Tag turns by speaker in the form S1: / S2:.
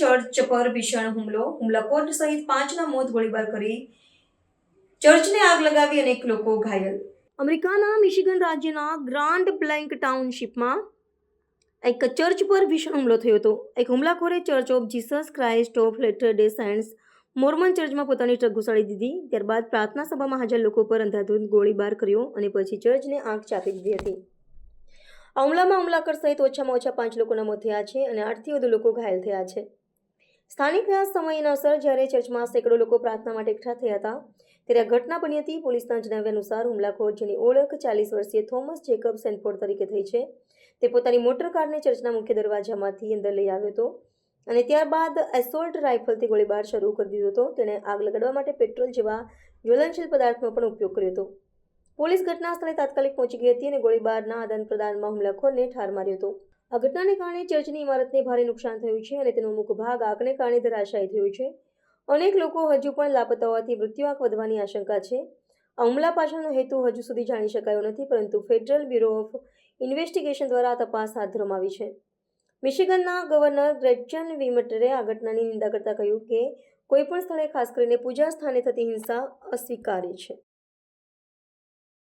S1: Church પર ભીષણ હુમલો. હુમલાખોર સહિત પાંચના મોત ગોળીબાર કરી ચર્ચને આગ લગાવી અનેક લોકો ઘાયલ. અમેરિકાના મિશિગન રાજ્યના ગ્રાન્ડ બ્લેન્ક ટાઉનશીપમાં એક ચર્ચ પર ભીષણ હુમલો થયો હતો. એક હુમલાખોરે church of Jesus Christ of latter day science Mormon ચર્ચમાં પોતાની ટ્રક ઘુસાડી દીધી. ત્યારબાદ પ્રાર્થના સભામાં હાજર લોકો પર અંધાધૂંધ ગોળીબાર કર્યો અને પછી ચર્ચને આંખ ચાપી દીધી હતી. આ હુમલામાં હુમલાખોર સહિત ઓછામાં ઓછા પાંચ લોકોના મોત થયા છે અને આઠથી વધુ લોકો ઘાયલ થયા છે. સ્થાનિક સમયના અસર જ્યારે ચર્ચમાં સેંકડો લોકો પ્રાર્થના માટે એકઠા થયા હતા, ત્યારે આ ઘટના બની હતી. પોલીસના જણાવ્યા અનુસાર હુમલાખોર, જેની ઓળખ ચાલીસ વર્ષીય થોમસ જેકબ સેન્ફોર્ડ તરીકે થઈ છે, તે પોતાની મોટર કારને ચર્ચના મુખ્ય દરવાજામાંથી અંદર લઈ આવ્યો હતો અને ત્યારબાદ એસોલ્ટ રાઇફલથી ગોળીબાર શરૂ કરી દીધો હતો. તેણે આગ લગાડવા માટે પેટ્રોલ જેવા જ્વલનશીલ પદાર્થનો પણ ઉપયોગ કર્યો હતો. પોલીસ ઘટના સ્થળે તાત્કાલિક પહોંચી ગઈ હતી અને ગોળીબારના આદાન પ્રદાનમાં હુમલાખોરને ઠાર માર્યો હતો. આ ઘટનાને કારણે ચર્ચની ઇમારતને ભારે નુકસાન થયું છે અને તેનો અમુક ભાગ આગને કારણે ધરાશાયી થયો છે. અનેક લોકો હજુ પણ લાપતા હોવાથી મૃત્યુઆંક વધવાની આશંકા છે. આ હુમલા પાછળનો હેતુ હજુ સુધી જાણી શકાયો નથી, પરંતુ ફેડરલ બ્યુરો ઓફ ઇન્વેસ્ટિગેશન દ્વારા તપાસ હાથ ધરવામાં છે. મિશિગનના ગવર્નર ગ્રેચન વિમટરે આ ઘટનાની નિંદા કરતા કહ્યું કે કોઈપણ સ્થળે ખાસ કરીને પૂજા સ્થાને થતી હિંસા અસ્વીકાર્ય છે.